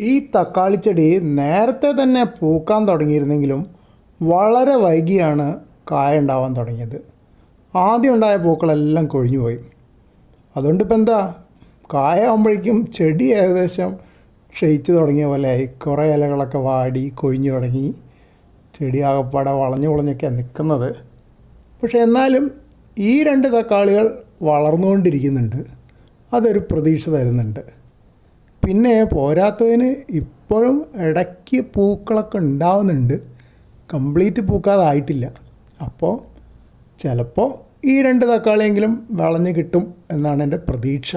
ഈ തക്കാളി ചെടി നേരത്തെ തന്നെ പൂക്കാൻ തുടങ്ങിയിരുന്നെങ്കിലും വളരെ വൈകിയാണ് കായ ഉണ്ടാവാൻ തുടങ്ങിയത്. ആദ്യം ഉണ്ടായ പൂക്കളെല്ലാം കൊഴിഞ്ഞു പോയി അതുകൊണ്ട് ഇപ്പം എന്താ? കായ ആകുമ്പോഴേക്കും ചെടി ഏകദേശം ക്ഷയിച്ചു തുടങ്ങിയ പോലെയായി. കുറേ ഇലകളൊക്കെ വാടി കൊഴിഞ്ഞു തുടങ്ങി. ചെടി ആകപ്പാടെ വളഞ്ഞു കുളഞ്ഞൊക്കെയാണ് നിൽക്കുന്നത് പക്ഷേ എന്നാലും ഈ രണ്ട് തക്കാളികൾ വളർന്നുകൊണ്ടിരിക്കുന്നുണ്ട്. അതൊരു പ്രതീക്ഷ തരുന്നുണ്ട്. പിന്നെ പോരാത്തതിന് ഇപ്പോഴും ഇടയ്ക്ക് പൂക്കളൊക്കെ ഉണ്ടാവുന്നുണ്ട്. കംപ്ലീറ്റ് പൂക്കാതായിട്ടില്ല. അപ്പോൾ ചിലപ്പോൾ ഈ രണ്ട് തക്കാളിയെങ്കിലും വിളഞ്ഞ് കിട്ടും എന്നാണ് എന്റെ പ്രതീക്ഷ.